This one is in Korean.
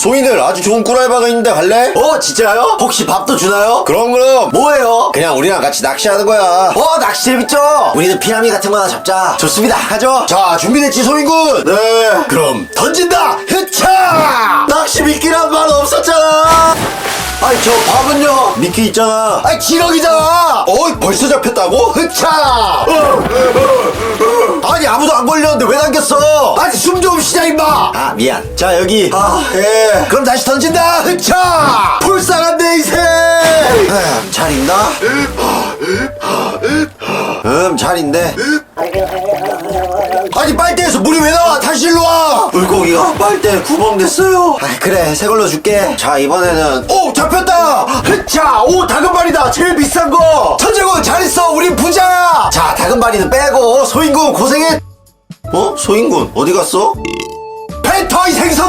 소인들 아주 좋은 꿀알바가 있는데 갈래? 어 진짜요? 혹시 밥도 주나요? 그럼 그럼 뭐예요? 그냥 우리랑 같이 낚시하는 거야 어 낚시 재밌죠? 우리는 피라미 같은 거 하나 잡자 좋습니다 하죠 자 준비됐지 소인군? 네 그럼 던진다 흐차 낚시 미끼란 말 없었잖아 아이 저 밥은요 미끼 있잖아 아이 지렁이잖아 어이 벌써 잡혔다고? 흐차 아니 아무도 안 걸렸는데 왜 당겼어? 아 미안. 자 여기. 아 예. 그럼 다시 던진다. 흐차. 불쌍한데 이새. 음, 잘 있나? 음잘 있네. 아니 빨대에서 물이 왜 나와? 다시 일로 와. 물고기가 빨대에 구멍 냈어요. 아 그래 새 걸로 줄게. 자 이번에는 오 잡혔다. 흐차. 오 다금바리다. 제일 비싼 거. 천재군 잘 있어. 우린 부자야. 자 다금바리는 빼고 소인군 고생했. 어? 소인군 어디 갔어? 펜터 이 생선놈아!